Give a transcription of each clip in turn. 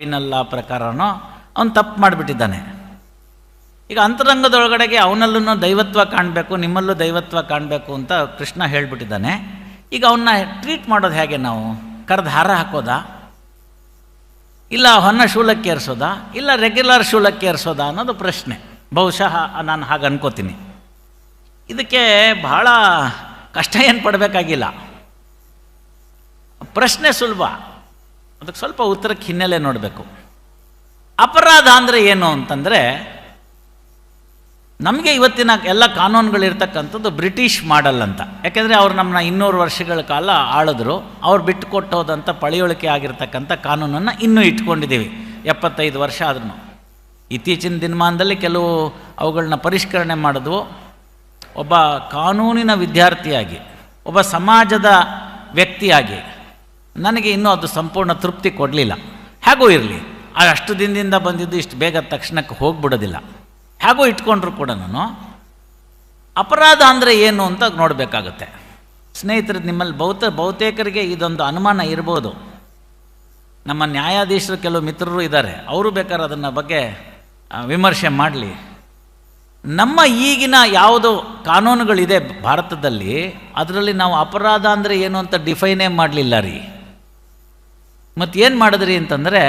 ಇನ್ನಲ್ಲ ಪ್ರಕಾರನೋ ಅವನು ತಪ್ಪು ಮಾಡಿಬಿಟ್ಟಿದ್ದಾನೆ. ಈಗ ಅಂತರಂಗದೊಳಗಡೆಗೆ ಅವನಲ್ಲೂ ದೈವತ್ವ ಕಾಣಬೇಕು, ನಿಮ್ಮಲ್ಲೂ ದೈವತ್ವ ಕಾಣಬೇಕು ಅಂತ ಕೃಷ್ಣ ಹೇಳಿಬಿಟ್ಟಿದ್ದಾನೆ. ಈಗ ಅವನ್ನ ಟ್ರೀಟ್ ಮಾಡೋದು ಹೇಗೆ ನಾವು? ಕರೆದು ಹಾರ ಹಾಕೋದಾ? ಇಲ್ಲ ಹೊನ್ನ ಶೂಲಕ್ಕೆ ಏರಿಸೋದಾ? ಇಲ್ಲ ರೆಗ್ಯುಲರ್ ಶೂಲಕ್ಕೆ ಏರಿಸೋದಾ ಅನ್ನೋದು ಪ್ರಶ್ನೆ. ಬಹುಶಃ ನಾನು ಹಾಗೆ ಅನ್ಕೋತೀನಿ. ಇದಕ್ಕೆ ಬಹಳ ಕಷ್ಟ ಏನು ಪಡಬೇಕಾಗಿಲ್ಲ. ಪ್ರಶ್ನೆ ಸುಲಭ. ಅದಕ್ಕೆ ಸ್ವಲ್ಪ ಉತ್ತರಕ್ಕೆ ಹಿನ್ನೆಲೆ ನೋಡಬೇಕು. ಅಪರಾಧ ಅಂದರೆ ಏನು ಅಂತಂದರೆ, ನಮಗೆ ಇವತ್ತಿನ ಎಲ್ಲ ಕಾನೂನುಗಳಿರ್ತಕ್ಕಂಥದ್ದು ಬ್ರಿಟಿಷ್ ಮಾಡಲ್ ಅಂತ. ಯಾಕೆಂದರೆ ಅವ್ರು ನಮ್ಮನ್ನ ಇನ್ನೂರು ವರ್ಷಗಳ ಕಾಲ ಆಳಿದ್ರು. ಅವ್ರು ಬಿಟ್ಟು ಕೊಟ್ಟೋದಂಥ ಪಳಿಯುಳಿಕೆ ಆಗಿರ್ತಕ್ಕಂಥ ಕಾನೂನನ್ನು ಇನ್ನೂ ಇಟ್ಕೊಂಡಿದ್ದೀವಿ. ಎಪ್ಪತ್ತೈದು ವರ್ಷ ಆದ್ರೂ. ಇತ್ತೀಚಿನ ದಿನಮಾನದಲ್ಲಿ ಕೆಲವು ಅವುಗಳನ್ನ ಪರಿಷ್ಕರಣೆ ಮಾಡಿದ್ವು. ಒಬ್ಬ ಕಾನೂನಿನ ವಿದ್ಯಾರ್ಥಿಯಾಗಿ, ಒಬ್ಬ ಸಮಾಜದ ವ್ಯಕ್ತಿಯಾಗಿ ನನಗೆ ಇನ್ನೂ ಅದು ಸಂಪೂರ್ಣ ತೃಪ್ತಿ ಕೊಡಲಿಲ್ಲ. ಹೇಗೂ ಇರಲಿ. ಅಷ್ಟು ದಿನದಿಂದ ಬಂದಿದ್ದು ಇಷ್ಟು ಬೇಗ ತಕ್ಷಣಕ್ಕೆ ಹೋಗ್ಬಿಡೋದಿಲ್ಲ. ಹೇಗೂ ಇಟ್ಕೊಂಡ್ರು ಕೂಡ ನಾನು. ಅಪರಾಧ ಅಂದರೆ ಏನು ಅಂತ ನೋಡಬೇಕಾಗುತ್ತೆ. ಸ್ನೇಹಿತರು ನಿಮ್ಮಲ್ಲಿ ಬಹುತ, ಬಹುತೇಕರಿಗೆ ಇದೊಂದು ಅನುಮಾನ ಇರ್ಬೋದು. ನಮ್ಮ ನ್ಯಾಯಾಧೀಶರು ಕೆಲವು ಮಿತ್ರರು ಇದ್ದಾರೆ. ಅವರು ಬೇಕಾದ್ರೆ ಅದನ್ನು ಬಗ್ಗೆ ವಿಮರ್ಶೆ ಮಾಡಲಿ. ನಮ್ಮ ಈಗಿನ ಯಾವುದು ಕಾನೂನುಗಳಿದೆ ಭಾರತದಲ್ಲಿ. ಅದರಲ್ಲಿ ನಾವು ಅಪರಾಧ ಅಂದರೆ ಏನು ಅಂತ ಡಿಫೈನೇ ಮಾಡಲಿಲ್ಲ ರೀ. ಮತ್ತು ಏನು ಮಾಡಿದ್ರಿ ಅಂತಂದರೆ,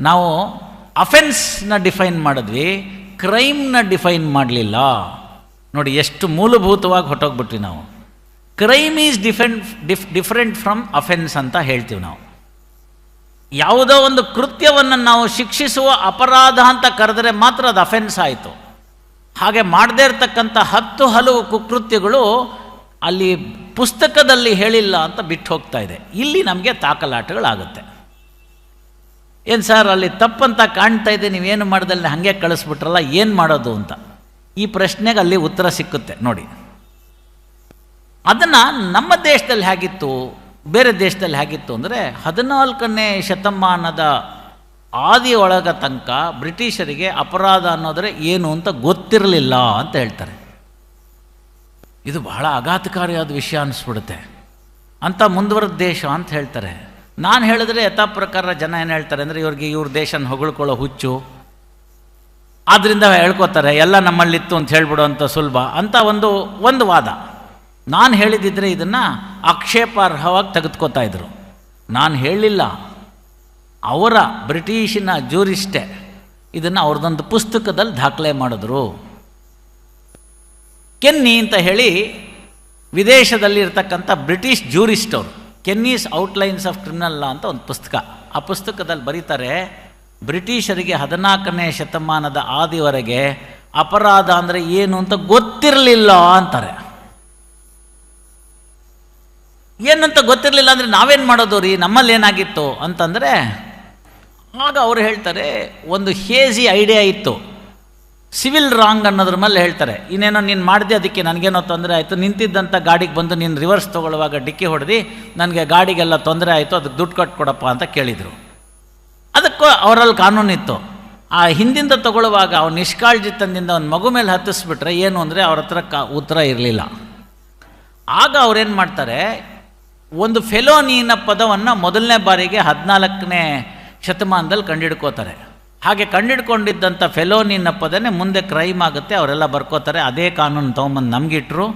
ನಾವು ಅಫೆನ್ಸ್ನ ಡಿಫೈನ್ ಮಾಡಿದ್ವಿ ಕ್ರೈಮ್ನ ಡಿಫೈನ್ ಮಾಡಲಿಲ್ಲ. ನೋಡಿ, ಎಷ್ಟು ಮೂಲಭೂತವಾಗಿ ಹೊಟ್ಟೋಗ್ಬಿಟ್ವಿ ನಾವು. ಕ್ರೈಮ್ ಈಸ್ ಡಿಫೆನ್ ಡಿಫ್ ಡಿಫ್ರೆಂಟ್ ಫ್ರಮ್ ಅಫೆನ್ಸ್ ಅಂತ ಹೇಳ್ತೀವಿ ನಾವು. ಯಾವುದೋ ಒಂದು ಕೃತ್ಯವನ್ನು ನಾವು ಶಿಕ್ಷಿಸುವ ಅಪರಾಧ ಅಂತ ಕರೆದರೆ ಮಾತ್ರ ಅದು ಅಫೆನ್ಸ್ ಆಯಿತು. ಹಾಗೆ ಮಾಡದೇ ಇರತಕ್ಕಂಥ ಹತ್ತು ಹಲವು ಕುಕೃತ್ಯಗಳು ಅಲ್ಲಿ ಪುಸ್ತಕದಲ್ಲಿ ಹೇಳಿಲ್ಲ ಅಂತ ಬಿಟ್ಟು ಹೋಗ್ತಾ ಇದೆ. ಇಲ್ಲಿ ನಮಗೆ ತಾಕಲಾಟಗಳಾಗುತ್ತೆ. ಏನು ಸರ್, ಅಲ್ಲಿ ತಪ್ಪಂತ ಕಾಣ್ತಾ ಇದೆ, ನೀವೇನು ಮಾಡ್ದಲ್ಲಿ ಹಾಗೆ ಕಳಿಸ್ಬಿಟ್ರಲ್ಲ, ಏನು ಮಾಡೋದು ಅಂತ. ಈ ಪ್ರಶ್ನೆಗೆ ಅಲ್ಲಿ ಉತ್ತರ ಸಿಕ್ಕುತ್ತೆ, ನೋಡಿ. ಅದನ್ನು ನಮ್ಮ ದೇಶದಲ್ಲಿ ಹೇಗಿತ್ತು, ಬೇರೆ ದೇಶದಲ್ಲಿ ಹೇಗಿತ್ತು ಅಂದರೆ, ಹದಿನಾಲ್ಕನೇ ಶತಮಾನದ ಆದಿ ಒಳಗ ತನಕ ಬ್ರಿಟಿಷರಿಗೆ ಅಪರಾಧ ಅನ್ನೋದ್ರೆ ಏನು ಅಂತ ಗೊತ್ತಿರಲಿಲ್ಲ ಅಂತ ಹೇಳ್ತಾರೆ. ಇದು ಬಹಳ ಆಘಾತಕಾರಿಯಾದ ವಿಷಯ ಅನ್ನಿಸ್ಬಿಡುತ್ತೆ ಅಂತ ಮುಂದುವರೆದ ದೇಶ ಅಂತ ಹೇಳ್ತಾರೆ. ನಾನು ಹೇಳಿದ್ರೆ ಯಥಾ ಪ್ರಕಾರ ಜನ ಏನು ಹೇಳ್ತಾರೆ ಅಂದರೆ ಇವ್ರಿಗೆ ಇವ್ರ ದೇಶನ ಹೊಗಳ್ಕೊಳ್ಳೋ ಹುಚ್ಚು. ಆದ್ದರಿಂದ ಹೇಳ್ಕೊತಾರೆ, ಎಲ್ಲ ನಮ್ಮಲ್ಲಿತ್ತು ಅಂತ ಹೇಳ್ಬಿಡೋ ಸುಲಭ ಅಂತ ಒಂದು ಒಂದು ವಾದ. ನಾನು ಹೇಳಿದಿದ್ರೆ ಇದನ್ನು ಆಕ್ಷೇಪಾರ್ಹವಾಗಿ ತೆಗೆದುಕೋತಾ ಇದ್ರು. ನಾನು ಹೇಳಿಲ್ಲ. ಅವರ ಬ್ರಿಟಿಷಿನ ಜೂರಿಸ್ಟೆ ಇದನ್ನು ಅವ್ರದ್ದೊಂದು ಪುಸ್ತಕದಲ್ಲಿ ದಾಖಲೆ ಮಾಡಿದ್ರು. ಕೆನ್ನಿ ಅಂತ ಹೇಳಿ ವಿದೇಶದಲ್ಲಿ ಇರತಕ್ಕಂಥ ಬ್ರಿಟಿಷ್ ಜೂರಿಸ್ಟ್ ಅವರು. Kenny's outlines of criminal law ಅಂತ ಒಂದು ಪುಸ್ತಕ. ಆ ಪುಸ್ತಕದಲ್ಲಿ ಬರೀತಾರೆ, ಬ್ರಿಟಿಷರಿಗೆ ಹದಿನಾಲ್ಕನೇ ಶತಮಾನದ ಆದಿವರೆಗೆ ಅಪರಾಧ ಅಂದರೆ ಏನು ಅಂತ ಗೊತ್ತಿರಲಿಲ್ಲ ಅಂತಾರೆ. ಏನಂತ ಗೊತ್ತಿರಲಿಲ್ಲ ಅಂದರೆ ನಾವೇನು ಮಾಡೋದು ರೀ? ನಮ್ಮಲ್ಲಿ ಏನಾಗಿತ್ತು ಅಂತಂದರೆ, ಆಗ ಅವ್ರು ಹೇಳ್ತಾರೆ, ಒಂದು ಹೇಜಿ ಐಡಿಯಾ ಇತ್ತು. ಸಿವಿಲ್ ರಾಂಗ್ ಅನ್ನೋದ್ರ ಮೇಲೆ ಹೇಳ್ತಾರೆ. ಇನ್ನೇನೋ ನೀನು ಮಾಡಿದೆ ಅದಕ್ಕೆ ನನಗೇನೋ ತೊಂದರೆ ಆಯಿತು. ನಿಂತಿದ್ದಂಥ ಗಾಡಿಗೆ ಬಂದು ನೀನು ರಿವರ್ಸ್ ತೊಗೊಳ್ಳುವಾಗ ಡಿಕ್ಕಿ ಹೊಡೆದು, ನನಗೆ ಗಾಡಿಗೆಲ್ಲ ತೊಂದರೆ ಆಯಿತು ಅದಕ್ಕೆ ದುಡ್ಡು ಕಟ್ಕೊಡಪ್ಪ ಅಂತ ಕೇಳಿದರು. ಅದಕ್ಕೂ ಅವರಲ್ಲಿ ಕಾನೂನಿತ್ತು ಆ ಹಿಂದಿಂದ ತಗೊಳ್ಳುವಾಗ ಅವ್ನು ನಿಷ್ಕಾಳಜಿ ತಂದಿಂದ ಅವ್ನ ಮಗು ಮೇಲೆ ಹತ್ತಿಸ್ಬಿಟ್ರೆ ಏನು ಅಂದರೆ ಅವ್ರ ಹತ್ರ ಕ ಉತ್ತರ ಇರಲಿಲ್ಲ. ಆಗ ಅವ್ರೇನು ಮಾಡ್ತಾರೆ, ಒಂದು ಫೆಲೋನಿನ ಪದವನ್ನು ಮೊದಲನೇ ಬಾರಿಗೆ ಹದಿನಾಲ್ಕನೇ ಶತಮಾನದಲ್ಲಿ ಕಂಡಿಡ್ಕೋತಾರೆ. ಹಾಗೆ ಕಂಡಿಡ್ಕೊಂಡಿದ್ದಂಥ ಫೆಲೋನಿನ ಪದನೇ ಮುಂದೆ ಕ್ರೈಮ್ ಆಗುತ್ತೆ, ಅವರೆಲ್ಲ ಬರ್ಕೋತಾರೆ. ಅದೇ ಕಾನೂನು ತೊಗೊಂಬಂದು ನಮಗಿಟ್ರು.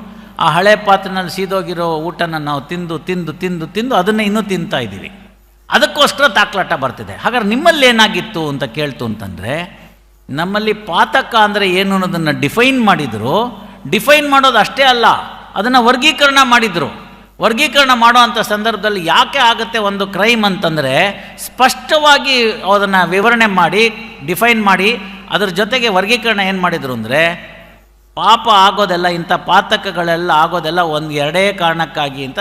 ಆ ಹಳೆ ಪಾತ್ರೆನಲ್ಲಿ ಸೀದೋಗಿರೋ ಊಟನ ನಾವು ತಿಂದು ತಿಂದು ತಿಂದು ತಿಂದು ಅದನ್ನು ಇನ್ನೂ ತಿಂತಾ ಇದ್ದೀವಿ. ಅದಕ್ಕೋಸ್ಕರ ತಾಕ್ಲಾಟ ಬರ್ತಿದೆ. ಹಾಗಾದ್ರೆ ನಿಮ್ಮಲ್ಲಿ ಏನಾಗಿತ್ತು ಅಂತ ಕೇಳ್ತು ಅಂತಂದರೆ, ನಮ್ಮಲ್ಲಿ ಪಾತಕ ಅಂದರೆ ಏನು ಅನ್ನೋದನ್ನು ಡಿಫೈನ್ ಮಾಡಿದರು. ಡಿಫೈನ್ ಮಾಡೋದು ಅಷ್ಟೇ ಅಲ್ಲ, ಅದನ್ನು ವರ್ಗೀಕರಣ ಮಾಡಿದರು. ವರ್ಗೀಕರಣ ಮಾಡುವಂಥ ಸಂದರ್ಭದಲ್ಲಿ ಯಾಕೆ ಆಗುತ್ತೆ ಒಂದು ಕ್ರೈಮ್ ಅಂತಂದರೆ ಸ್ಪಷ್ಟವಾಗಿ ಅದನ್ನು ವಿವರಣೆ ಮಾಡಿ, ಡಿಫೈನ್ ಮಾಡಿ, ಅದರ ಜೊತೆಗೆ ವರ್ಗೀಕರಣ ಏನು ಮಾಡಿದರು ಅಂದರೆ ಪಾಪ ಆಗೋದೆಲ್ಲ, ಇಂಥ ಪಾತಕಗಳೆಲ್ಲ ಆಗೋದೆಲ್ಲ ಒಂದು ಎರಡೇ ಕಾರಣಕ್ಕಾಗಿ ಅಂತ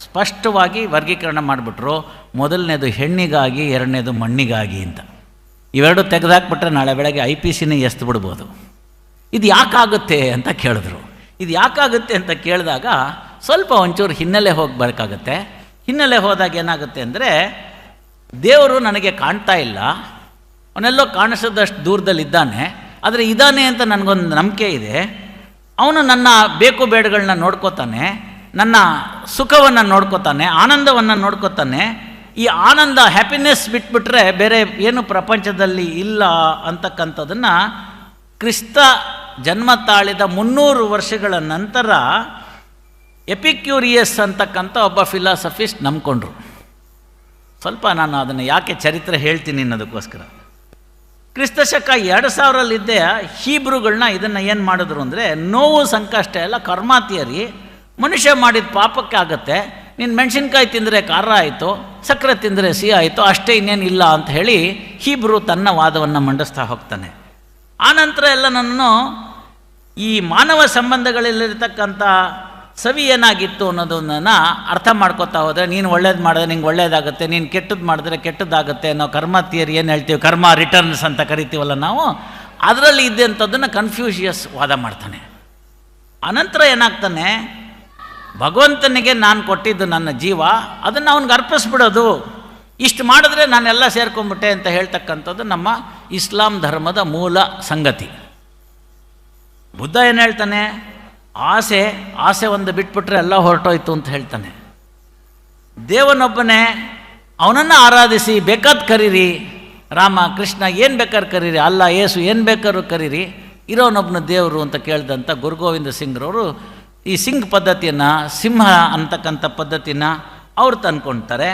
ಸ್ಪಷ್ಟವಾಗಿ ವರ್ಗೀಕರಣ ಮಾಡಿಬಿಟ್ರು. ಮೊದಲನೇದು ಹೆಣ್ಣಿಗಾಗಿ, ಎರಡನೇದು ಮಣ್ಣಿಗಾಗಿ ಅಂತ. ಇವೆರಡು ತೆಗೆದಾಕ್ಬಿಟ್ರೆ ನಾಳೆ ಬೆಳಗ್ಗೆ ಐ ಪಿ ಸಿನೇ ಎಸ್ತು ಬಿಡ್ಬೋದು ಇದು ಯಾಕಾಗುತ್ತೆ ಅಂತ ಕೇಳಿದ್ರು. ಇದು ಯಾಕಾಗುತ್ತೆ ಅಂತ ಕೇಳಿದಾಗ ಸ್ವಲ್ಪ ಒಂಚೂರು ಹಿನ್ನೆಲೆ ಹೋಗಬೇಕಾಗತ್ತೆ ಹಿನ್ನೆಲೆ ಹೋದಾಗ ಏನಾಗುತ್ತೆ ಅಂದರೆ, ದೇವರು ನನಗೆ ಕಾಣ್ತಾ ಇಲ್ಲ. ಅವನೆಲ್ಲೋ ಕಾಣಿಸೋದಷ್ಟು ದೂರದಲ್ಲಿದ್ದಾನೆ ಆದರೆ ಇದ್ದಾನೆ ಅಂತ ನನಗೊಂದು ನಂಬಿಕೆ ಇದೆ. ಅವನು ನನ್ನ ಬೇಕು ಬೇಡಗಳನ್ನ ನೋಡ್ಕೋತಾನೆ. ನನ್ನ ಸುಖವನ್ನು ನೋಡ್ಕೋತಾನೆ, ಆನಂದವನ್ನು ನೋಡ್ಕೋತಾನೆ. ಈ ಆನಂದ ಹ್ಯಾಪಿನೆಸ್ ಬಿಟ್ಬಿಟ್ರೆ ಬೇರೆ ಏನು ಪ್ರಪಂಚದಲ್ಲಿ ಇಲ್ಲ ಅಂತಕ್ಕಂಥದ್ದನ್ನು ಕ್ರಿಸ್ತ ಜನ್ಮ ತಾಳಿದ ಮುನ್ನೂರು ವರ್ಷಗಳ ನಂತರ ಎಪಿಕ್ಯೂರಿಯಸ್ ಅಂತಕ್ಕಂಥ ಒಬ್ಬ ಫಿಲಾಸಫಿಸ್ಟ್ ನಂಬ್ಕೊಂಡ್ರು. ಸ್ವಲ್ಪ ನಾನು ಅದನ್ನು ಯಾಕೆ ಚರಿತ್ರೆ ಹೇಳ್ತೀನಿ ಅನ್ನೋದಕ್ಕೋಸ್ಕರ. ಕ್ರಿಸ್ತಶಕ ಎರಡು ಸಾವಿರಲ್ಲಿದ್ದೆ ಹೀಬ್ರುಗಳನ್ನ ಇದನ್ನು ಏನು ಮಾಡಿದ್ರು ಅಂದರೆ ನೋವು ಸಂಕಷ್ಟ ಎಲ್ಲ ಕರ್ಮ ಥಿಯರಿ ಮನುಷ್ಯ ಮಾಡಿದ ಪಾಪಕ್ಕೆ ಆಗುತ್ತೆ, ನೀನು ಮೆಣಸಿನ್ಕಾಯಿ ತಿಂದರೆ ಖಾರ ಆಯಿತು, ಸಕ್ಕರೆ ತಿಂದರೆ ಸಿಹಿ ಆಯಿತು, ಅಷ್ಟೇ ಇನ್ನೇನು ಇಲ್ಲ ಅಂತ ಹೇಳಿ ಹೀಬ್ರು ತನ್ನ ವಾದವನ್ನು ಮಂಡಿಸ್ತಾ ಹೋಗ್ತಾನೆ. ಆನಂತರ ಎಲ್ಲ ನನ್ನನ್ನು ಈ ಮಾನವ ಸಂಬಂಧಗಳಲ್ಲಿರ್ತಕ್ಕಂಥ ಸವಿ ಏನಾಗಿತ್ತು ಅನ್ನೋದನ್ನು ಅರ್ಥ ಮಾಡ್ಕೋತಾ ಹೋದರೆ, ನೀನು ಒಳ್ಳೇದು ಮಾಡಿದ್ರೆ ನಿಂಗೆ ಒಳ್ಳೇದಾಗುತ್ತೆ, ನೀನು ಕೆಟ್ಟದ್ದು ಮಾಡಿದ್ರೆ ಕೆಟ್ಟದ್ದಾಗುತ್ತೆ ಅನ್ನೋ ಕರ್ಮ ಥಿಯರಿ ಏನು ಹೇಳ್ತೀವಿ? ಕರ್ಮ ರಿಟರ್ನ್ಸ್ ಅಂತ ಕರಿತೀವಲ್ಲ ನಾವು? ಅದರಲ್ಲಿ ಇದ್ದಂಥದ್ದನ್ನು ಕನ್ಫ್ಯೂಷಿಯಸ್ ವಾದ ಮಾಡ್ತಾನೆ. ಅನಂತರ ಏನಾಗ್ತಾನೆ? ಭಗವಂತನಿಗೆ ನಾನು ಕೊಟ್ಟಿದ್ದು ನನ್ನ ಜೀವ, ಅದನ್ನು ಅವನಿಗೆ ಅರ್ಪಿಸ್ಬಿಡೋದು. ಇಷ್ಟು ಮಾಡಿದ್ರೆ ನಾನೆಲ್ಲ ಸೇರ್ಕೊಂಬಿಟ್ಟೆ ಅಂತ ಹೇಳ್ತಕ್ಕಂಥದ್ದು ನಮ್ಮ ಇಸ್ಲಾಂ ಧರ್ಮದ ಮೂಲ ಸಂಗತಿ. ಬುದ್ಧ ಏನು ಹೇಳ್ತಾನೆ? ಆಸೆ ಆಸೆ ಒಂದು ಬಿಟ್ಬಿಟ್ರೆ ಎಲ್ಲ ಹೊರಟೋಯ್ತು ಅಂತ ಹೇಳ್ತಾನೆ. ದೇವನೊಬ್ಬನೇ ಅವನನ್ನು ಆರಾಧಿಸಿ, ಬೇಕಾದ ಕರೀರಿ. ರಾಮ, ಕೃಷ್ಣ, ಏನು ಬೇಕಾದ್ರೆ ಕರೀರಿ? ಅಲ್ಲ, ಏಸು, ಏನು ಬೇಕಾದ್ರೂ ಕರೀರಿ. ಇರೋನೊಬ್ಬನ ದೇವರು ಅಂತ ಕೇಳಿದಂಥ ಗುರುಗೋವಿಂದ ಸಿಂಗ್ರವರು ಈ ಸಿಂಗ್ ಪದ್ಧತಿಯನ್ನು, ಸಿಂಹ ಅಂತಕ್ಕಂಥ ಪದ್ಧತಿನ ಅವ್ರು ತಂದ್ಕೊಳ್ತಾರೆ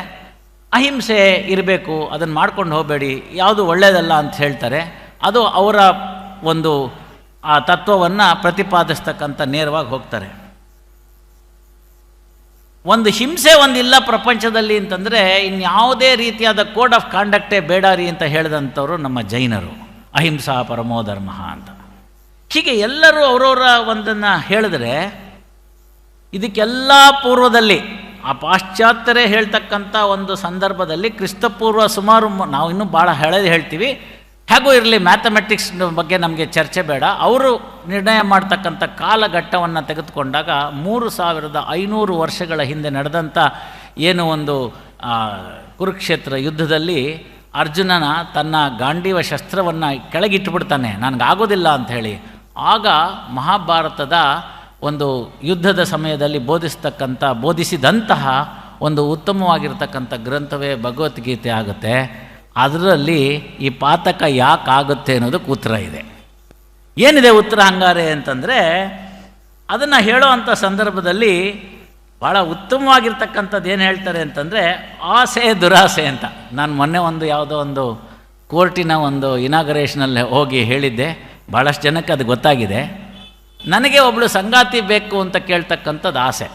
ಅಹಿಂಸೆ ಇರಬೇಕು ಅದನ್ನು ಮಾಡ್ಕೊಂಡು ಹೋಗಬೇಡಿ, ಯಾವುದು ಒಳ್ಳೆಯದಲ್ಲ ಅಂತ ಹೇಳ್ತಾರೆ. ಅದು ಅವರ ಒಂದು ಆ ತತ್ವವನ್ನು ಪ್ರತಿಪಾದಿಸ್ತಕ್ಕಂಥ ನೇರವಾಗಿ ಹೋಗ್ತಾರೆ. ಒಂದು ಹಿಂಸೆ ಒಂದಿಲ್ಲ ಪ್ರಪಂಚದಲ್ಲಿ ಅಂತಂದರೆ ಇನ್ಯಾವುದೇ ರೀತಿಯಾದ ಕೋಡ್ ಆಫ್ ಕಾಂಡಕ್ಟೇ ಬೇಡಾರಿ ಅಂತ ಹೇಳಿದಂಥವರು ನಮ್ಮ ಜೈನರು, ಅಹಿಂಸಾ ಪರಮೋ ಧರ್ಮ ಅಂತ. ಹೀಗೆ ಎಲ್ಲರೂ ಅವರವರ ಒಂದನ್ನು ಹೇಳಿದ್ರೆ ಇದಕ್ಕೆಲ್ಲ ಪೂರ್ವದಲ್ಲಿ ಆ ಪಾಶ್ಚಾತ್ಯರೇ ಹೇಳ್ತಕ್ಕಂಥ ಒಂದು ಸಂದರ್ಭದಲ್ಲಿ ಕ್ರಿಸ್ತಪೂರ್ವ ಸುಮಾರು ನಾವು ಇನ್ನೂ ಭಾಳ ಹೇಳೋದು ಹೇಳ್ತೀವಿ. ಹೇಗೂ ಇರಲಿ ಮ್ಯಾಥಮೆಟಿಕ್ಸ್ ಬಗ್ಗೆ ನಮಗೆ ಚರ್ಚೆ ಬೇಡ. ಅವರು ನಿರ್ಣಯ ಮಾಡ್ತಕ್ಕಂಥ ಕಾಲಘಟ್ಟವನ್ನು ತೆಗೆದುಕೊಂಡಾಗ ಮೂರು ಸಾವಿರದ ಐನೂರು ವರ್ಷಗಳ ಹಿಂದೆ ನಡೆದಂಥ ಏನು ಒಂದು ಕುರುಕ್ಷೇತ್ರ ಯುದ್ಧದಲ್ಲಿ ಅರ್ಜುನನ ತನ್ನ ಗಾಂಡೀವ ಶಸ್ತ್ರವನ್ನು ಕೆಳಗಿಟ್ಟುಬಿಡ್ತಾನೆ. ನನಗಾಗೋದಿಲ್ಲ ಹೇಳಿ ಆಗ ಮಹಾಭಾರತದ ಒಂದು ಯುದ್ಧದ ಸಮಯದಲ್ಲಿ ಬೋಧಿಸ್ತಕ್ಕಂಥ, ಬೋಧಿಸಿದಂತಹ ಒಂದು ಉತ್ತಮವಾಗಿರ್ತಕ್ಕಂಥ ಗ್ರಂಥವೇ ಭಗವದ್ಗೀತೆ ಆಗುತ್ತೆ. ಅದರಲ್ಲಿ ಈ ಪಾತಕ ಯಾಕಾಗುತ್ತೆ ಅನ್ನೋದಕ್ಕೆ ಉತ್ತರ ಇದೆ. ಏನಿದೆ ಉತ್ತರ ಹಂಗಾರೆ ಅಂತಂದರೆ, ಅದನ್ನು ಹೇಳೋ ಅಂಥ ಸಂದರ್ಭದಲ್ಲಿ ಭಾಳ ಉತ್ತಮವಾಗಿರ್ತಕ್ಕಂಥದ್ದು ಏನು ಹೇಳ್ತಾರೆ ಅಂತಂದರೆ, ಆಸೆ ದುರಾಸೆ ಅಂತ. ನಾನು ಮೊನ್ನೆ ಒಂದು ಯಾವುದೋ ಒಂದು ಕೋರ್ಟಿನ ಒಂದು ಇನಾಗರೇಷನಲ್ಲಿ ಹೋಗಿ ಹೇಳಿದ್ದೆ. ಭಾಳಷ್ಟು ಜನಕ್ಕೆ ಅದು ಗೊತ್ತಾಗಿದೆ. ನನಗೆ ಒಬ್ಬಳು ಸಂಗಾತಿ ಬೇಕು ಅಂತ ಕೇಳ್ತಕ್ಕಂಥದ್ದು ಆಸೆ.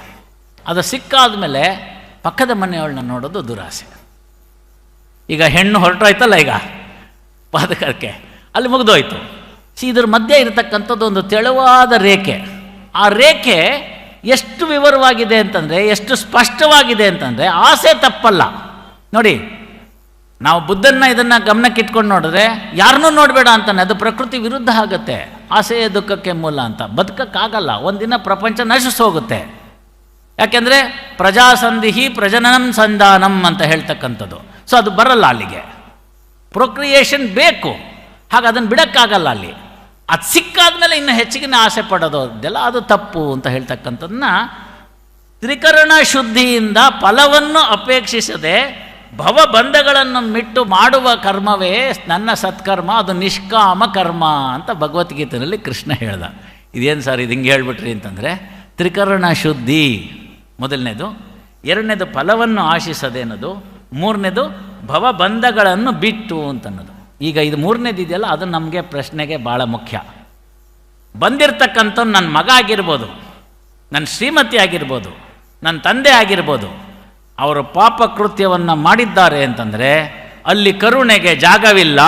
ಅದು ಸಿಕ್ಕಾದ ಮೇಲೆ ಪಕ್ಕದ ಮನೆಯವಳನ್ನ ನೋಡೋದು ದುರಾಸೆ. ಈಗ ಹೆಣ್ಣು ಹೊರಟೋಯ್ತಲ್ಲ ಈಗ? ಪಾದಕಕ್ಕೆ. ಅಲ್ಲಿ ಮುಗಿದೋಯ್ತು. ಸಿ ಇದ್ರ ಮಧ್ಯೆ ಇರತಕ್ಕಂಥದ್ದು ಒಂದು ತೆಳುವಾದ ರೇಖೆ. ಆ ರೇಖೆ ಎಷ್ಟು ವಿವರವಾಗಿದೆ ಅಂತಂದರೆ, ಎಷ್ಟು ಸ್ಪಷ್ಟವಾಗಿದೆ ಅಂತಂದರೆ, ಆಸೆ ತಪ್ಪಲ್ಲ. ನೋಡಿ, ನಾವು ಬುದ್ಧನ ಇದನ್ನು ಗಮನಕ್ಕೆ ಇಟ್ಕೊಂಡು ನೋಡಿದ್ರೆ, ಯಾರನ್ನೂ ನೋಡಬೇಡ ಅಂತಾನೆ, ಅದು ಪ್ರಕೃತಿ ವಿರುದ್ಧ ಆಗುತ್ತೆ. ಆಸೆಯ ದುಃಖಕ್ಕೆ ಮೂಲ ಅಂತ. ಬದುಕಕ್ಕಾಗಲ್ಲ. ಒಂದಿನ ಪ್ರಪಂಚ ನಶಿಸೋಗುತ್ತೆ ಯಾಕೆಂದರೆ, ಪ್ರಜಾಸಂಧಿಹಿ ಪ್ರಜನನಂ ಸಂಧಾನಂ ಅಂತ ಹೇಳ್ತಕ್ಕಂಥದ್ದು. ಸೊ ಅದು ಬರಲ್ಲ ಅಲ್ಲಿಗೆ. ಪ್ರೊಕ್ರಿಯೇಷನ್ ಬೇಕು. ಹಾಗೆ ಅದನ್ನು ಬಿಡೋಕ್ಕಾಗಲ್ಲ ಅಲ್ಲಿ. ಅದು ಸಿಕ್ಕಾದ್ಮೇಲೆ ಇನ್ನು ಹೆಚ್ಚಿಗಿನ ಆಸೆ ಅದೆಲ್ಲ ಅದು ತಪ್ಪು ಅಂತ ಹೇಳ್ತಕ್ಕಂಥದ್ದನ್ನ ತ್ರಿಕರಣ ಶುದ್ಧಿಯಿಂದ ಫಲವನ್ನು ಅಪೇಕ್ಷಿಸದೆ ಭವಬಂಧಗಳನ್ನು ಮಿಟ್ಟು ಮಾಡುವ ಕರ್ಮವೇ ನನ್ನ ಸತ್ಕರ್ಮ, ಅದು ನಿಷ್ಕಾಮ ಕರ್ಮ ಅಂತ ಭಗವದ್ಗೀತೆಯಲ್ಲಿ ಕೃಷ್ಣ ಹೇಳ್ದ. ಇದೇನು ಸರ್ ಇದು ಹಿಂಗೆ ಹೇಳ್ಬಿಟ್ರಿ ಅಂತಂದರೆ ತ್ರಿಕರಣ ಶುದ್ಧಿ ಮೊದಲನೇದು. ಎರಡನೇದು ಫಲವನ್ನು ಆಶಿಸದೆ ಅನ್ನೋದು. ಮೂರನೇದು ಭವಬಂಧಗಳನ್ನು ಬಿಟ್ಟು ಅಂತನ್ನೋದು. ಈಗ ಇದು ಮೂರನೇದು ಇದೆಯಲ್ಲ, ಅದು ನಮಗೆ ಪ್ರಶ್ನೆಗೆ ಭಾಳ ಮುಖ್ಯ. ಬಂದಿರತಕ್ಕಂಥ ನನ್ನ ಮಗ ಆಗಿರ್ಬೋದು ನನ್ನ ಶ್ರೀಮತಿ ಆಗಿರ್ಬೋದು ನನ್ನ ತಂದೆ ಆಗಿರ್ಬೋದು, ಅವರು ಪಾಪ ಕೃತ್ಯವನ್ನು ಮಾಡಿದ್ದಾರೆ ಅಂತಂದರೆ ಅಲ್ಲಿ ಕರುಣೆಗೆ ಜಾಗವಿಲ್ಲ.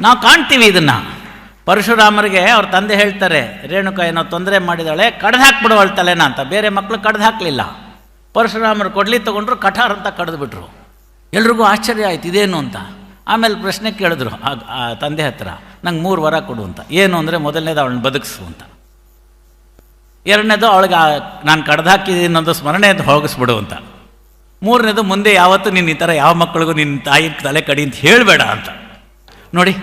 ನಾವು ಕಾಣ್ತೀವಿ ಇದನ್ನು. ಪರಶುರಾಮರಿಗೆ ಅವ್ರ ತಂದೆ ಹೇಳ್ತಾರೆ, ರೇಣುಕ, ಏನೋ ತೊಂದರೆ ಮಾಡಿದಾಳೆ, ಕಡ್ದು ಹಾಕ್ಬಿಡುವಳು ತಲೆನ ಅಂತ. ಬೇರೆ ಮಕ್ಕಳು ಕಡ್ದು ಹಾಕಲಿಲ್ಲ. ಪರಶುರಾಮರು ಕೊಡ್ಲಿ ತೊಗೊಂಡ್ರು ಕಠಾರ್ ಅಂತ ಕಡ್ದು ಬಿಟ್ರು ಎಲ್ರಿಗೂ ಆಶ್ಚರ್ಯ ಆಯ್ತು, ಇದೇನು ಅಂತ? ಆಮೇಲೆ ಪ್ರಶ್ನೆ ಕೇಳಿದ್ರು, ಆ ಆ ತಂದೆ ಹತ್ರ ನಂಗೆ ಮೂರು ವರ ಕೊಡು ಅಂತ. ಏನು ಅಂದರೆ ಮೊದಲನೇದು ಅವಳನ್ನ ಬದುಕಿಸು ಅಂತ. ಎರಡನೇದು ಅವಳಿಗೆ ನಾನು ಕಡ್ದು ಹಾಕಿದ್ದೀನಿ ಅನ್ನೋದು ಸ್ಮರಣೆ ಅಂತ ಹೋಗಿಸ್ಬಿಡು ಅಂತ. ಮೂರನೇದು ಮುಂದೆ ಯಾವತ್ತೂ ನೀನು ಈ ಥರ ಯಾವ ಮಕ್ಕಳಿಗೂ ನಿನ್ನ ತಾಯಿ ತಲೆ ಕಡಿ ಅಂತ ಹೇಳಬೇಡ ಅಂತ. ನೋಡಿ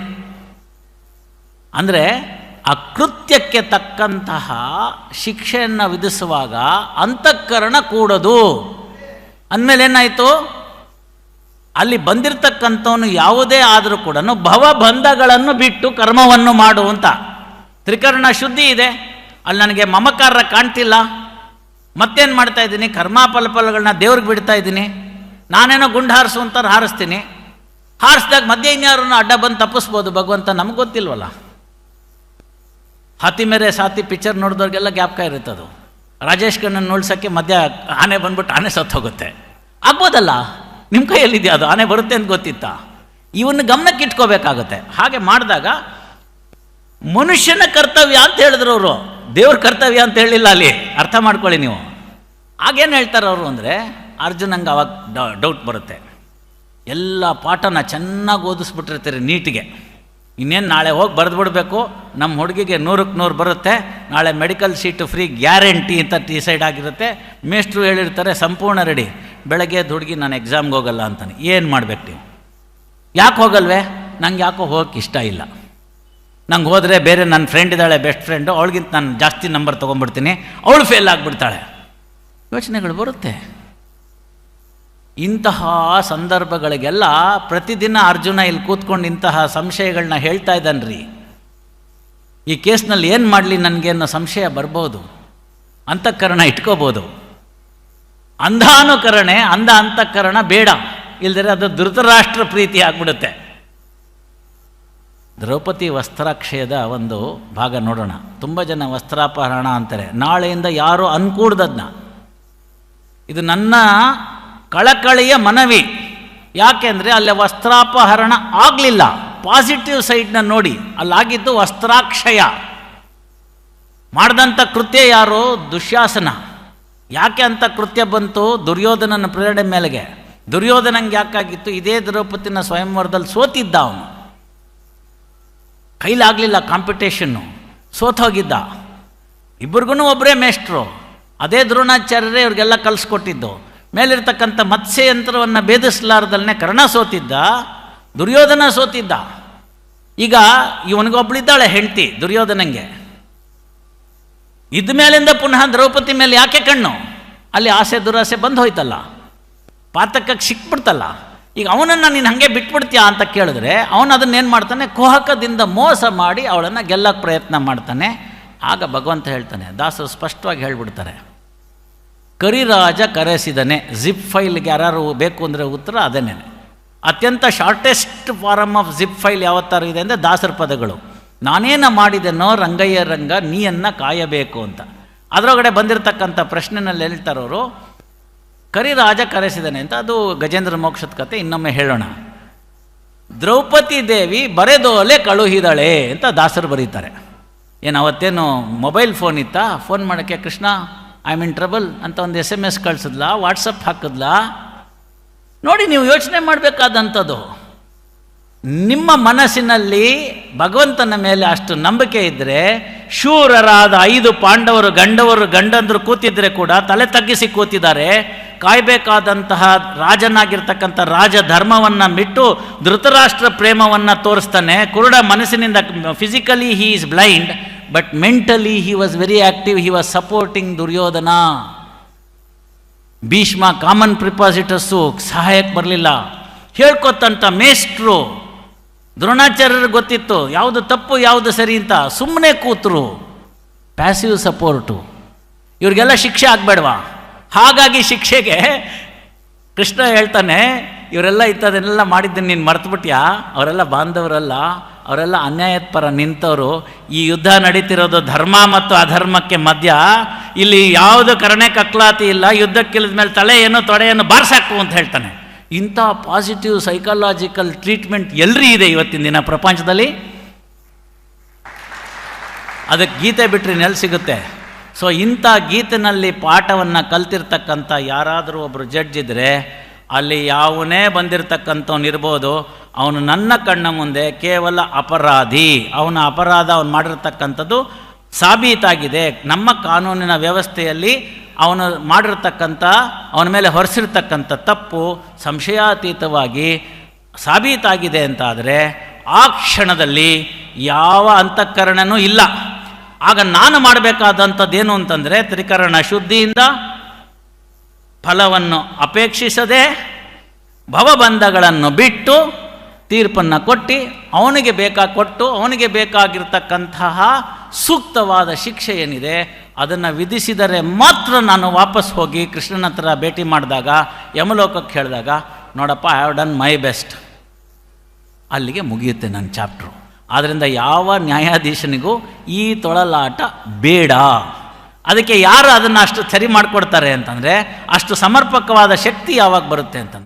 ಅಂದರೆ ಅಕೃತ್ಯಕ್ಕೆ ಕೃತ್ಯಕ್ಕೆ ತಕ್ಕಂತಹ ಶಿಕ್ಷೆಯನ್ನು ವಿಧಿಸುವಾಗ ಅಂತಃಕರಣ ಕೂಡದು. ಅಂದಮೇಲೆ ಏನಾಯಿತು? ಅಲ್ಲಿ ಬಂದಿರತಕ್ಕಂಥವನು ಯಾವುದೇ ಆದರೂ ಕೂಡ ಭವಬಂಧಗಳನ್ನು ಬಿಟ್ಟು ಕರ್ಮವನ್ನು ಮಾಡು ಅಂತ. ತ್ರಿಕರಣ ಶುದ್ಧಿ ಇದೆ. ಅಲ್ಲಿ ನನಗೆ ಮಮಕಾರ ಕಾಣ್ತಿಲ್ಲ. ಮತ್ತೇನು ಮಾಡ್ತಾ ಇದ್ದೀನಿ? ಕರ್ಮಾಫಲಫಲಗಳನ್ನ ದೇವ್ರಿಗೆ ಬಿಡ್ತಾ ಇದ್ದೀನಿ. ನಾನೇನೋ ಗುಂಡು ಹಾರಿಸು ಅಂತ ಹಾರಿಸ್ತೀನಿ. ಹಾರಿಸಿದಾಗ ಮಧ್ಯ ಇನ್ಯಾರನ್ನು ಅಡ್ಡ ಬಂದು ತಪ್ಪಿಸ್ಬೋದು ಭಗವಂತ, ನಮ್ಗೆ ಗೊತ್ತಿಲ್ವಲ್ಲ? ಹಾತಿ ಮೇರೆ ಸಾತಿ ಪಿಕ್ಚರ್ ನೋಡಿದವ್ರಿಗೆಲ್ಲ ಜ್ಞಾಪಕ ಇರುತ್ತೆ ಅದು. ರಾಜೇಶ್ ಕಣ್ಣನ್ನು ನೋಡ್ಸೋಕ್ಕೆ ಮಧ್ಯ ಆನೆ ಬಂದ್ಬಿಟ್ಟು ಆನೆ ಸತ್ತು ಹೋಗುತ್ತೆ. ಆಗ್ಬೋದಲ್ಲ? ನಿಮ್ಮ ಕೈಯಲ್ಲಿದೆಯಾ ಅದು? ಆನೆ ಬರುತ್ತೆ ಅಂತ ಗೊತ್ತಿತ್ತಾ? ಇವನ್ನ ಗಮನಕ್ಕೆ ಇಟ್ಕೋಬೇಕಾಗುತ್ತೆ. ಹಾಗೆ ಮಾಡಿದಾಗ ಮನುಷ್ಯನ ಕರ್ತವ್ಯ ಅಂತ ಹೇಳಿದ್ರು ಅವರು. ದೇವ್ರ ಕರ್ತವ್ಯ ಅಂತ ಹೇಳಿಲ್ಲ ಅಲ್ಲಿ. ಅರ್ಥ ಮಾಡ್ಕೊಳ್ಳಿ ನೀವು. ಆಗೇನು ಹೇಳ್ತಾರೆ ಅವರು ಅಂದರೆ ಅರ್ಜುನಂಗೆ ಅವಾಗ ಡೌಟ್ ಬರುತ್ತೆ. ಎಲ್ಲ ಪಾಠನ ಚೆನ್ನಾಗಿ ಓದಿಸ್ಬಿಟ್ಟಿರ್ತೀರಿ ನೀಟಿಗೆ. ಇನ್ನೇನು ನಾಳೆ ಹೋಗಿ ಬರೆದ್ಬಿಡ್ಬೇಕು ನಮ್ಮ ಹುಡುಗಿಗೆ ನೂರಕ್ಕೆ ನೂರು ಬರುತ್ತೆ. ನಾಳೆ ಮೆಡಿಕಲ್ ಸೀಟು ಫ್ರೀ ಗ್ಯಾರಂಟಿ ಅಂತ ಡಿಸೈಡ್ ಆಗಿರುತ್ತೆ. ಮೇಷ್ಟ್ರು ಹೇಳಿರ್ತಾರೆ, ಸಂಪೂರ್ಣ ರೆಡಿ ಬೆಳಗ್ಗೆ ಹುಡುಗಿ ನಾನು ಎಕ್ಸಾಮ್ಗೆ ಹೋಗಲ್ಲ ಅಂತಾನೆ. ಏನು ಮಾಡ್ಬೇಕು ನೀವು? ಯಾಕೆ ಹೋಗಲ್ವೇ? ನಂಗೆ ಯಾಕೋ ಹೋಗಕ್ಕೆ ಇಷ್ಟ ಇಲ್ಲ. ನಂಗೆ ಹೋದರೆ ಬೇರೆ ನನ್ನ ಫ್ರೆಂಡ್ ಇದ್ದಾಳೆ ಬೆಸ್ಟ್ ಫ್ರೆಂಡು ಅವಳಿಗಿಂತ ನಾನು ಜಾಸ್ತಿ ನಂಬರ್ ತೊಗೊಂಡ್ಬಿಡ್ತೀನಿ. ಅವಳು ಫೇಲ್ ಆಗಿಬಿಡ್ತಾಳೆ. ಯೋಚನೆಗಳು ಬರುತ್ತೆ. ಇಂತಹ ಸಂದರ್ಭಗಳಿಗೆಲ್ಲ ಪ್ರತಿದಿನ ಅರ್ಜುನ ಇಲ್ಲಿ ಕೂತ್ಕೊಂಡು ಇಂತಹ ಸಂಶಯಗಳನ್ನ ಹೇಳ್ತಾ ಇದ್ದಾನ್ರಿ. ಈ ಕೇಸ್ನಲ್ಲಿ ಏನು ಮಾಡಲಿ ನನಗೆ ಅನ್ನೋ ಸಂಶಯ ಬರ್ಬೋದು. ಅಂತಃಕರಣ ಇಟ್ಕೋಬೋದು. ಅಂಧಾನುಕರಣೆ, ಅಂಧ ಅಂತಃಕರಣ ಬೇಡ. ಇಲ್ದರೆ ಅದು ಧೃತರಾಷ್ಟ್ರ ಪ್ರೀತಿ ಆಗ್ಬಿಡುತ್ತೆ. ದ್ರೌಪದಿ ವಸ್ತ್ರಾಕ್ಷಯದ ಒಂದು ಭಾಗ ನೋಡೋಣ. ತುಂಬ ಜನ ವಸ್ತ್ರಾಪಹರಣ ಅಂತಾರೆ. ನಾಳೆಯಿಂದ ಯಾರು ಅನ್ಕೂಡ್ದದ್ನ. ಇದು ನನ್ನ ಕಳಕಳಿಯ ಮನವಿ. ಯಾಕೆಂದರೆ ಅಲ್ಲಿ ವಸ್ತ್ರಾಪಹರಣ ಆಗಲಿಲ್ಲ. ಪಾಸಿಟಿವ್ ಸೈಡ್ನ ನೋಡಿ, ಅಲ್ಲಾಗಿದ್ದು ವಸ್ತ್ರಾಕ್ಷಯ. ಮಾಡಿದಂಥ ಕೃತ್ಯ ಯಾರು? ದುಶ್ಯಾಸನ. ಯಾಕೆ ಅಂತ ಕೃತ್ಯ ಬಂತು? ದುರ್ಯೋಧನನ ಪ್ರೇರಣೆ ಮೇಲೆಗೆ. ದುರ್ಯೋಧನಂಗೆ ಯಾಕಾಗಿತ್ತು? ಇದೇ ದ್ರೌಪದಿನ ಸ್ವಯಂವರದಲ್ಲಿ ಸೋತಿದ್ದ ಅವನು. ಕೈಲಾಗಲಿಲ್ಲ ಕಾಂಪಿಟೇಷನ್ನು ಸೋತೋಗಿದ್ದ ಇಬ್ಬರಿಗೂ ಒಬ್ಬರೇ ಮೇಷ್ಟ್ರು. ಅದೇ ದ್ರೋಣಾಚಾರ್ಯರೇ ಇವ್ರಿಗೆಲ್ಲ ಕಲಿಸ್ಕೊಟ್ಟಿದ್ದು. ಮೇಲಿರ್ತಕ್ಕಂಥ ಮತ್ಸ್ಯಯಂತ್ರವನ್ನು ಭೇದಿಸಲಾರ್ದಲ್ಲೇ ಕರ್ಣ ಸೋತಿದ್ದ, ದುರ್ಯೋಧನ ಸೋತಿದ್ದ. ಈಗ ಇವನಿಗೊಬ್ಬಳಿದ್ದಾಳೆ ಹೆಂಡತಿ, ದುರ್ಯೋಧನಂಗೆ. ಇದ್ದ ಮೇಲಿಂದ ಪುನಃ ದ್ರೌಪದಿ ಮೇಲೆ ಯಾಕೆ ಕಣ್ಣು? ಅಲ್ಲಿ ಆಸೆ ದುರಾಸೆ ಬಂದು ಹೋಯ್ತಲ್ಲ. ಪಾತಕಕ್ಕೆ ಸಿಕ್ಬಿಡ್ತಲ್ಲ. ಈಗ ಅವನನ್ನು ನೀನು ಹಾಗೆ ಬಿಟ್ಬಿಡ್ತೀಯಾ ಅಂತ ಕೇಳಿದ್ರೆ ಅವನು ಅದನ್ನೇನು ಮಾಡ್ತಾನೆ? ಕುಹಕದಿಂದ ಮೋಸ ಮಾಡಿ ಅವಳನ್ನು ಗೆಲ್ಲಕ್ಕೆ ಪ್ರಯತ್ನ ಮಾಡ್ತಾನೆ. ಆಗ ಭಗವಂತ ಹೇಳ್ತಾನೆ, ದಾಸರು ಸ್ಪಷ್ಟವಾಗಿ ಹೇಳ್ಬಿಡ್ತಾರೆ. ಕರಿರಾಜ ಕರೆಸಿದನೆ. ಜಿಪ್ ಫೈಲ್ಗೆ ಯಾರು ಬೇಕು ಅಂದರೆ ಉತ್ತರ ಅದನ್ನೇ. ಅತ್ಯಂತ shortest form of zip file ಯಾವತ್ತಾರ ಇದೆ ಅಂದರೆ ದಾಸರ ಪದಗಳು. ನಾನೇನ ಮಾಡಿದೆನೋ ರಂಗಯ್ಯ ರಂಗ, ನೀಯನ್ನು ಕಾಯಬೇಕು ಅಂತ. ಅದರೊಳಗಡೆ ಬಂದಿರತಕ್ಕಂಥ ಪ್ರಶ್ನೆನಲ್ಲಿ ಹೇಳ್ತಾರವರು ಕರಿರಾಜ ಕರೆಸಿದನೆ ಅಂತ. ಅದು ಗಜೇಂದ್ರ ಮೋಕ್ಷದ ಕತೆ, ಇನ್ನೊಮ್ಮೆ ಹೇಳೋಣ. ದ್ರೌಪದಿ ದೇವಿ ಬರೆದೋಲೆ ಕಳುಹಿದಳೆ ಅಂತ ದಾಸರು ಬರೀತಾರೆ. ಏನು ಅವತ್ತೇನು ಮೊಬೈಲ್ ಫೋನ್ ಇತ್ತಾ? ಫೋನ್ ಮಾಡೋಕ್ಕೆ ಕೃಷ್ಣ ಐ ಮೀನ್ ಟ್ರಬಲ್ ಅಂತ ಒಂದು ಎಸ್ ಎಂ ಎಸ್ ಕಳಿಸಿದ್ಲಾ ವಾಟ್ಸಪ್ ಹಾಕಿದ್ಲಾ? ನೋಡಿ ನೀವು ಯೋಚನೆ ಮಾಡಬೇಕಾದಂಥದ್ದು. ನಿಮ್ಮ ಮನಸ್ಸಿನಲ್ಲಿ ಭಗವಂತನ ಮೇಲೆ ಅಷ್ಟು ನಂಬಿಕೆ ಇದ್ದರೆ ಶೂರರಾದ ಐದು ಪಾಂಡವರು, ಗಂಡವರು, ಗಂಡಂದರು ಕೂತಿದ್ರೆ ಕೂಡ ತಲೆ ತಗ್ಗಿಸಿ ಕೂತಿದ್ದಾರೆ. ಕಾಯಬೇಕಾದಂತಹ ರಾಜನಾಗಿರ್ತಕ್ಕಂಥ ರಾಜ ಧರ್ಮವನ್ನು ಬಿಟ್ಟು ಧೃತರಾಷ್ಟ್ರ ಪ್ರೇಮವನ್ನು ತೋರಿಸ್ತಾನೆ. ಕುರುಡ ಮನಸ್ಸಿನಿಂದ physically he is blind but mentally he was very active he was supporting Duryodhana Bhishma common ಪ್ರಿಪಾಸಿಟಸ್ಸು ಸಹಾಯಕ್ಕೆ ಬರಲಿಲ್ಲ ಹೇಳ್ಕೊತಂತ ಮೇಷ್ಟ್ರು ದ್ರೋಣಾಚಾರ್ಯರು ಗೊತ್ತಿತ್ತು ಯಾವುದು ತಪ್ಪು ಯಾವುದು ಸರಿ ಅಂತ ಸುಮ್ಮನೆ ಕೂತರು ಪ್ಯಾಸಿವ್ ಸಪೋರ್ಟು ಇವ್ರಿಗೆಲ್ಲ ಶಿಕ್ಷೆ ಆಗಬೇಡವಾ ಹಾಗಾಗಿ ಶಿಕ್ಷೆಗೆ ಕೃಷ್ಣ ಹೇಳ್ತಾನೆ ಇವರೆಲ್ಲ ಇತ್ತದನ್ನೆಲ್ಲ ಮಾಡಿದ್ದನ್ನು ನೀನು ಮರ್ತುಬಿಟ್ಯಾ ಅವರೆಲ್ಲ ಬಾಂಧವರಲ್ಲ ಅವರೆಲ್ಲ ಪರ ನಿಂತವರು, ಈ ಯುದ್ಧ ನಡೀತಿರೋದು ಧರ್ಮ ಮತ್ತು ಅಧರ್ಮಕ್ಕೆ ಮಧ್ಯ. ಇಲ್ಲಿ ಯಾವುದು ಕರಣೆ ಕಕ್ಲಾತಿ ಇಲ್ಲ, ಯುದ್ಧಕ್ಕಿಳಿದ ಮೇಲೆ ತಲೆ ಏನು ತೊಡೆಯನ್ನು ಬಾರ್ಸಾಕು ಅಂತ ಹೇಳ್ತಾನೆ. ಇಂಥ ಪಾಸಿಟಿವ್ ಸೈಕಾಲಜಿಕಲ್ ಟ್ರೀಟ್ಮೆಂಟ್ ಎಲ್ರಿ ಇದೆ ಇವತ್ತಿನ ದಿನ ಪ್ರಪಂಚದಲ್ಲಿ? ಅದಕ್ಕೆ ಗೀತೆ ಬಿಟ್ಟರೆ ನೆಲೆ ಸಿಗುತ್ತೆ. ಸೊ ಇಂಥ ಗೀತೆನಲ್ಲಿ ಪಾಠವನ್ನು ಕಲ್ತಿರ್ತಕ್ಕಂಥ ಯಾರಾದರೂ ಒಬ್ಬರು ಜಡ್ಜ್ ಇದ್ದರೆ ಅಲ್ಲಿ ಯಾವನೇ ಬಂದಿರತಕ್ಕಂಥವ್ನು ಇರ್ಬೋದು, ಅವನು ನನ್ನ ಕಣ್ಣ ಮುಂದೆ ಕೇವಲ ಅಪರಾಧಿ. ಅವನ ಅಪರಾಧ ಅವನು ಮಾಡಿರ್ತಕ್ಕಂಥದ್ದು ಸಾಬೀತಾಗಿದೆ. ನಮ್ಮ ಕಾನೂನಿನ ವ್ಯವಸ್ಥೆಯಲ್ಲಿ ಅವನು ಮಾಡಿರ್ತಕ್ಕಂಥ, ಅವನ ಮೇಲೆ ಹೊರಿಸಿರ್ತಕ್ಕಂಥ ತಪ್ಪು ಸಂಶಯಾತೀತವಾಗಿ ಸಾಬೀತಾಗಿದೆ ಅಂತಾದರೆ, ಆ ಕ್ಷಣದಲ್ಲಿ ಯಾವ ಅಂತಃಕರಣನೂ ಇಲ್ಲ. ಆಗ ನಾನು ಮಾಡಬೇಕಾದಂಥದ್ದೇನು ಅಂತಂದರೆ, ತ್ರಿಕರಣ ಶುದ್ಧಿಯಿಂದ ಫಲವನ್ನು ಅಪೇಕ್ಷಿಸದೆ ಭವಬಂಧಗಳನ್ನು ಬಿಟ್ಟು ತೀರ್ಪನ್ನು ಕೊಟ್ಟು ಅವನಿಗೆ ಬೇಕಾ ಕೊಟ್ಟು ಅವನಿಗೆ ಬೇಕಾಗಿರ್ತಕ್ಕಂತಹ ಸೂಕ್ತವಾದ ಶಿಕ್ಷೆ ಏನಿದೆ ಅದನ್ನು ವಿಧಿಸಿದರೆ ಮಾತ್ರ ನಾನು ವಾಪಸ್ ಹೋಗಿ ಕೃಷ್ಣನ ಹತ್ರ ಭೇಟಿ ಮಾಡಿದಾಗ ಯಮಲೋಕಕ್ಕೆ ಹೇಳಿದಾಗ, ನೋಡಪ್ಪ I have done my best ಅಲ್ಲಿಗೆ ಮುಗಿಯುತ್ತೆ ನನ್ನ ಚಾಪ್ಟ್ರು ಆದ್ದರಿಂದ ಯಾವ ನ್ಯಾಯಾಧೀಶನಿಗೂ ಈ ತೊಳಲಾಟ ಬೇಡ. ಅದಕ್ಕೆ ಯಾರು ಅದನ್ನು ಅಷ್ಟು ಸರಿ ಮಾಡಿಕೊಡ್ತಾರೆ ಅಂತಂದರೆ ಅಷ್ಟು ಸಮರ್ಪಕವಾದ ಶಕ್ತಿ ಯಾವಾಗ ಬರುತ್ತೆ ಅಂತಂದರೆ